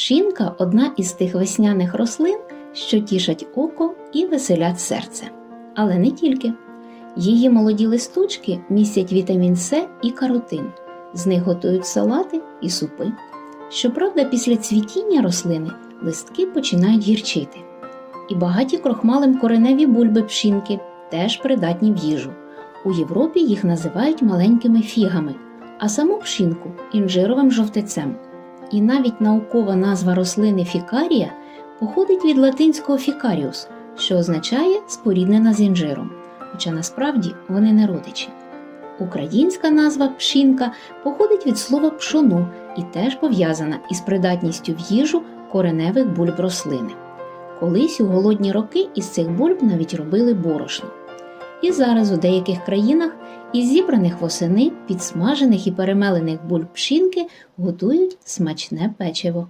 Пшінка одна із тих весняних рослин, що тішать око і веселять серце. Але не тільки. Її молоді листочки містять вітамін С і каротин. З них готують салати і супи. Щоправда, після цвітіння рослини листки починають гірчити. І багаті крохмалем кореневі бульби пшінки теж придатні в їжу. У Європі їх називають маленькими фігами, а саму пшінку інжировим жовтецем. І навіть наукова назва рослини фікарія походить від латинського фікаріус, що означає споріднена з інжиром, хоча насправді вони не родичі. Українська назва пшінка походить від слова пшоно і теж пов'язана із придатністю в їжу кореневих бульб рослини. Колись у голодні роки із цих бульб навіть робили борошно. І зараз у деяких країнах із зібраних восени, підсмажених і перемелених бульб пшінки готують смачне печиво.